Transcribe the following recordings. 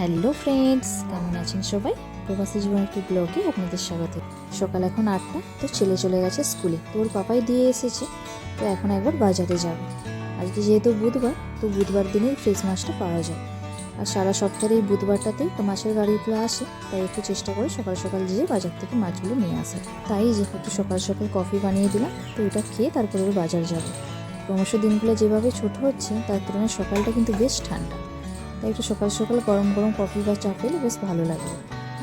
Hello friends, কেমন আছেন সবাই? প্রবাসী জীবন একটি ব্লগে আপনাদের স্বাগত। সকাল এখন আটটা, তো ছেলে চলে গেছে স্কুলে, তো ওর পাপাই দিয়ে এসেছে, তো এখন একবার বাজারে যাবে। আজকে যেহেতু বুধবার, তো বুধবার দিনেই ফ্রেশ মাছটা পাওয়া যায়। আর সারা সপ্তাহের এই বুধবারটাতেই তো মাছের গাড়িগুলো আসে, তাই একটু চেষ্টা করে সকাল সকাল যেয়ে বাজার থেকে মাছগুলো নিয়ে আসে। তাই যে একটু সকাল সকাল কফি বানিয়ে দিলাম, তো এটা খেয়ে তারপরে বাজার যাবে। ক্রমশ দিনগুলো যেভাবে ছোট হচ্ছে, তার তুলনায় সকালটা কিন্তু বেশ ঠান্ডা। তাই একটু সকাল সকাল গরম গরম কফি বা চা পেলে বেশ ভালো লাগে।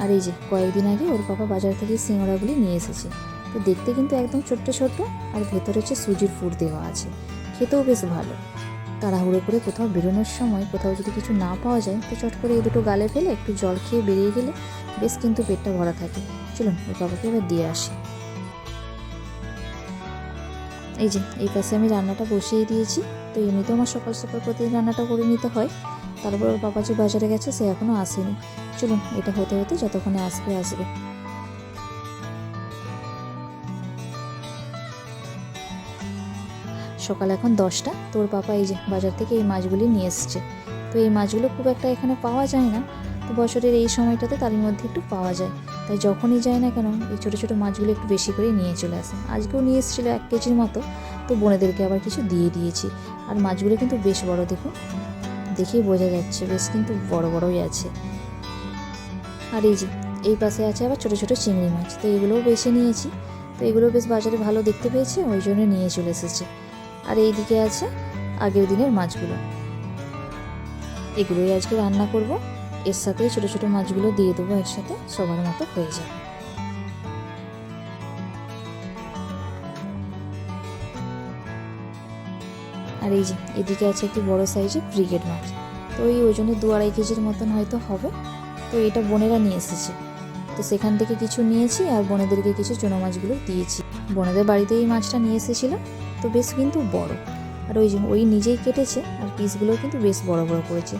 আর এই যে কয়েকদিন আগে ওর বাবা বাজার থেকে সিঙ্গড়াগুলি নিয়ে এসেছে। তো দেখতে কিন্তু একদম ছোট্ট ছোট্ট আর ভেতরে হচ্ছে সুজির ফুড দেওয়া আছে, খেতেও বেশ ভালো। তাড়াহুড়ো করে কোথাও বেরোনোর সময় কোথাও যদি কিছু না পাওয়া যায়, তো চট করে এই দুটো গালে ফেলে একটু জল খেয়ে বেরিয়ে গেলে বেশ কিন্তু পেটটা ভরা থাকে। চলুন, ওর বাবাকে এবার দিয়ে আসি। এই যে, এই পাশে আমি রান্নাটা বসিয়ে দিয়েছি। তো এমনিতেও আমার সকাল সকাল প্রতিদিন রান্নাটা করে নিতে হয়। তারপর ওর বাবা যে বাজারে গেছে, সে এখনও আসেনি। চলুন, এটা হতে হতে যতক্ষণে আসবে আসবে। সকাল এখন দশটা। তোর পাপা এই যে বাজার থেকে এই মাছগুলি নিয়ে এসছে। তো এই মাছগুলো খুব একটা এখানে পাওয়া যায় না। তো বছরের এই সময়টাতে তার মধ্যে একটু পাওয়া যায়। তাই যখনই যায় না কেন, এই ছোটো ছোটো মাছগুলো একটু বেশি করে নিয়ে চলে আসে। আজকেও নিয়ে এসেছিল এক কেজির মতো, তো বোনেদেরকে আবার কিছু দিয়ে দিয়েছি। আর মাছগুলো কিন্তু বেশ বড়, দেখুন। দেখেই বোঝা যাচ্ছে বেশ কিন্তু বড় বড়ই আছে। আর এই যে, এই পাশে আছে আবার ছোটো ছোটো চিংড়ি মাছ, তো এগুলোও বেছে নিয়েছি। তো এগুলো বেশ বাজারে ভালো দেখতে পেয়েছে, ওই জন্য নিয়ে চলে এসেছে। আর এই দিকে আছে আগের দিনের মাছগুলো। এগুলোই আজকে রান্না করব। এর সাথে ছোটো ছোটো মাছগুলো দিয়ে দেবো এর সাথে সবার মতো হয়ে যাবে। আর এই যে, এদিকে আছে একটি বড় সাইজের ব্রিগেড মাছ তো ওই ওজনে দু আড়াই কেজির মতন হয়তো হবে। তো এটা বোনেরা নিয়ে এসেছে। তো সেখান থেকে কিছু নিয়েছি আর বোনেদেরকে কিছু চুনো মাছগুলো দিয়েছি। বোনেদের বাড়িতে এই মাছটা নিয়ে এসেছিলাম তো বেশ কিন্তু বড়। আর ওই ওই নিজেই কেটেছে আর পিসগুলো কিন্তু বেশ বড় বড় করেছে।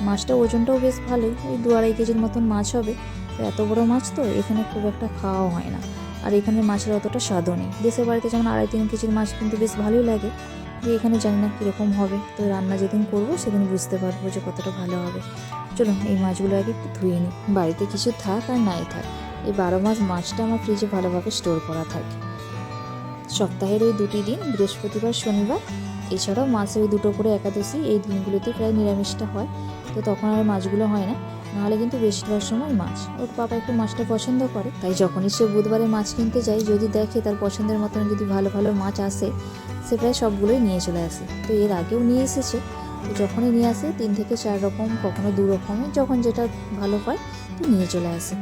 মাছটা ওজনটাও বেশ ভালোই। ওই দু আড়াই কেজির মতন মাছ হবে। তো এত বড় মাছ তো এখানে খুব একটা খাওয়াও হয় না। আর এখানে মাছের অতটা স্বাদও নেই। দেশের বাড়িতে যেমন আড়াই তিন কেজির মাছ কিন্তু বেশ ভালোই লাগে। যে এখানে জানি না কীরকম হবে। তো রান্না যেদিন করব সেদিন বুঝতে পারব যে কতটা ভালো হবে। চলুন, এই মাছগুলো আগে একটু ধুয়ে নিই। বাড়িতে কিছু থাক আর নাই থাক। এই বারো মাস মাছটা আমার ফ্রিজে ভালোভাবে স্টোর করা থাকে। সপ্তাহের ওই দুটি দিন, বৃহস্পতিবার, শনিবার, এছাড়াও মাসে ওই দুটো করে একাদশী, এই দিনগুলোতে প্রায় নিরামিষটা হয়। তো তখন আর মাছগুলো হয় না। নাহলে কিন্তু বেশিরভাগ সময় মাছ। ওর বাবা একটু মাছটা পছন্দ করে। তাই যখনই সে বুধবারে মাছ কিনতে যায়, যদি দেখে তার পছন্দের মতন যদি ভালো ভালো মাছ আসে, সে প্রায় সবগুলোই নিয়ে চলে আসে। তো এর আগেও নিয়ে এসেছে। তো যখনই নিয়ে আসে, তিন থেকে চার রকম, কখনো দু রকমের যখন যেটা ভালো হয়, তো নিয়ে চলে আসে।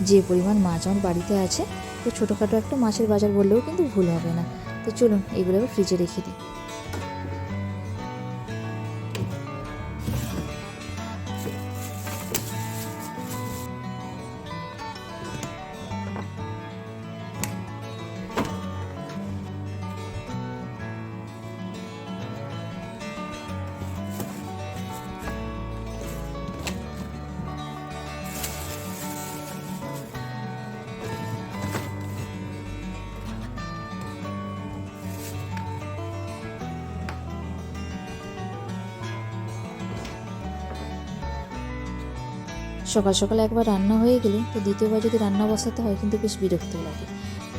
যে পরিমাণ মাছ আমার বাড়িতে আছে, তো ছোটোখাটো একটা মাছের বাজার বললেও কিন্তু ভুল হবে না। তো চলুন, এগুলো ফ্রিজে রেখে দিই। সকাল সকাল একবার রান্না হয়ে গেলে তো দ্বিতীয়বার যদি রান্না বসাতে হয় কিন্তু বেশ বিরক্ত লাগে।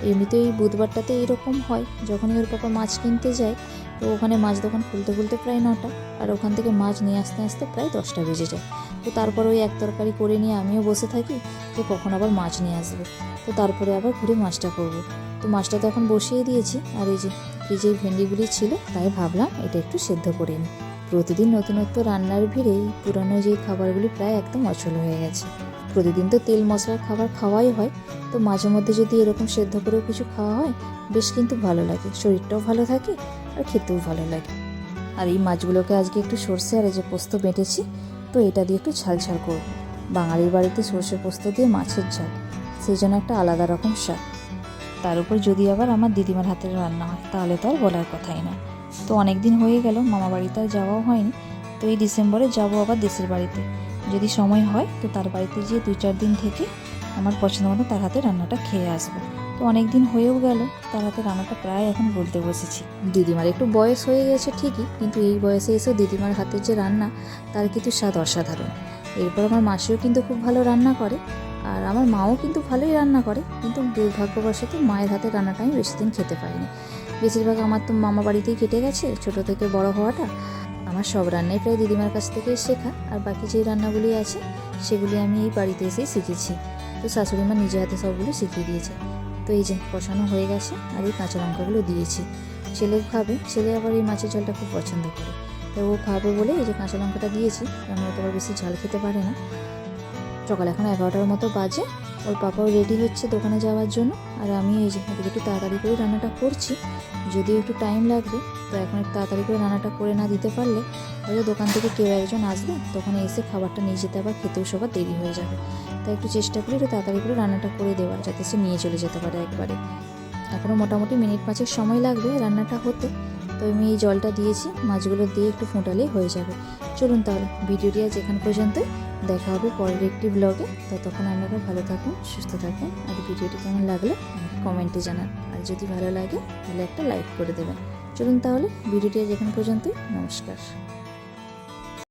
এমনিতে এই বুধবারটাতে এরকম হয়, যখনই ওর পাপা মাছ কিনতে যায়, তো ওখানে মাছ দোকান খুলতে খুলতে প্রায় নটা, আর ওখান থেকে মাছ নিয়ে আসতে আসতে প্রায় দশটা বেজে যায়। তো তারপর ওই এক তরকারি করে নিয়ে আমিও বসে থাকি যে কখন আবার মাছ নিয়ে আসবে। তো তারপরে আবার ঘুরে মাছটা করব। তো মাছটা তো এখন বসিয়ে দিয়েছি, আর এই যে ফ্রিজে ভেন্ডিগুলি ছিল তাই ভাবলাম এটা একটু সেদ্ধ করে নিই। প্রতিদিন নতুনত্ব রান্নার ভিড়ে পুরনো যে খাবারগুলি প্রায় একদম অচল হয়ে গেছে। প্রতিদিন তো তেল মশলার খাবার খাওয়াই হয়, তো মাঝে মধ্যে যদি এরকম সেদ্ধ করেও কিছু খাওয়া হয়, বেশ কিন্তু ভালো লাগে। শরীরটাও ভালো থাকে আর খেতেও ভালো লাগে। আর এই মাছগুলোকে আজকে একটু সর্ষে আর এই যে পোস্ত বেটেছি, তো এটা দিয়ে একটু ঝাল ঝাল করব। বাঙালির বাড়িতে সর্ষে পোস্ত দিয়ে মাছের ঝাল, সেই জন্য একটা আলাদা রকম স্বাদ। তার উপর যদি আবার আমার দিদিমার হাতের রান্না হয়, তাহলে তো আর বলার কথাই না তো অনেক দিন হয়ে গেল, মামা বাড়িতে আর যাওয়াও হয়নি। তো এই ডিসেম্বরে যাব আবার দেশের বাড়িতে। যদি সময় হয়, তো তার বাড়িতে গিয়ে দুই চার দিন থেকে আমার পছন্দ মতো তার হাতে রান্নাটা খেয়ে আসব। তো অনেক দিন হয়েও গেল, তার হাতে রান্নাটা প্রায় এখন বলতে বসেছি। দিদিমার একটু বয়স হয়ে গেছে ঠিকই, কিন্তু এই বয়সে এসেও দিদিমার হাতের যে রান্না, তার কিন্তু স্বাদ অসাধারণ। এরপর আমার মাসিও কিন্তু খুব ভালো রান্না করে। আর আমার মাও কিন্তু ভালোই রান্না করে, কিন্তু দুর্ভাগ্যবশত মায়ের হাতে রান্নাটা আমি বেশি দিন খেতে পারিনি। বেশিরভাগ আমার তো মামা বাড়িতেই কেটে গেছে, ছোট থেকে বড় হওয়াটা। আমার সব রান্নাই প্রায় দিদিমার কাছ থেকে শেখা, আর বাকি যে রান্নাগুলি আছে, সেগুলি আমি এই বাড়িতে এসেই শিখেছি। তো শাশুড়ি মা নিজে হাতে সবগুলো শিখিয়ে দিয়েছে। তো এই যে কষানো হয়ে গেছে, আর এই কাঁচা লঙ্কাগুলো দিয়েছি। ছেলেও খাবে, ছেলে আবার এই মাছের ঝালটা খুব পছন্দ করে। তো ও খাবে বলে এই যে কাঁচা লঙ্কাটা দিয়েছি, কারণ ও তো বেশি ঝাল খেতে পারে না। সকাল এখন এগারোটার মতো বাজে। ওর পাপাও রেডি হচ্ছে দোকানে যাওয়ার জন্য। আর আমি এই যে একটু তাড়াতাড়ি করে রান্নাটা করছি। যদিও একটু টাইম লাগবে, তো এখন একটু তাড়াতাড়ি করে রান্নাটা করে না দিতে পারলে হয়তো দোকান থেকে কেউ একজন আসবে, তখন এসে খাবারটা নিয়ে যেতে আবার খেতেও সবার দেরি হয়ে যাবে। তাই একটু চেষ্টা করি একটু তাড়াতাড়ি করে রান্নাটা করে দেওয়ার, যাতে সে নিয়ে চলে যেতে পারে একবারে। এখনও মোটামুটি মিনিট পাঁচেক সময় লাগবে রান্নাটা হতে। তো আমি এই জলটা দিয়েছি, মাছগুলো দিয়ে একটু ফোটালেই হয়ে যাবে। চলুন তাহলে, ভিডিওটি আজ এখান পর্যন্ত দেখা হবে পরের একটি ব্লগে ততক্ষণ আপনারা ভালো থাকুন, সুস্থ থাকুন। আর ভিডিওটি কেমন লাগলে কমেন্টে জানান। আর যদি ভালো লাগে, তাহলে একটা লাইক করে দেবেন। চলুন তাহলে ভিডিওটি এখান পর্যন্তই। নমস্কার।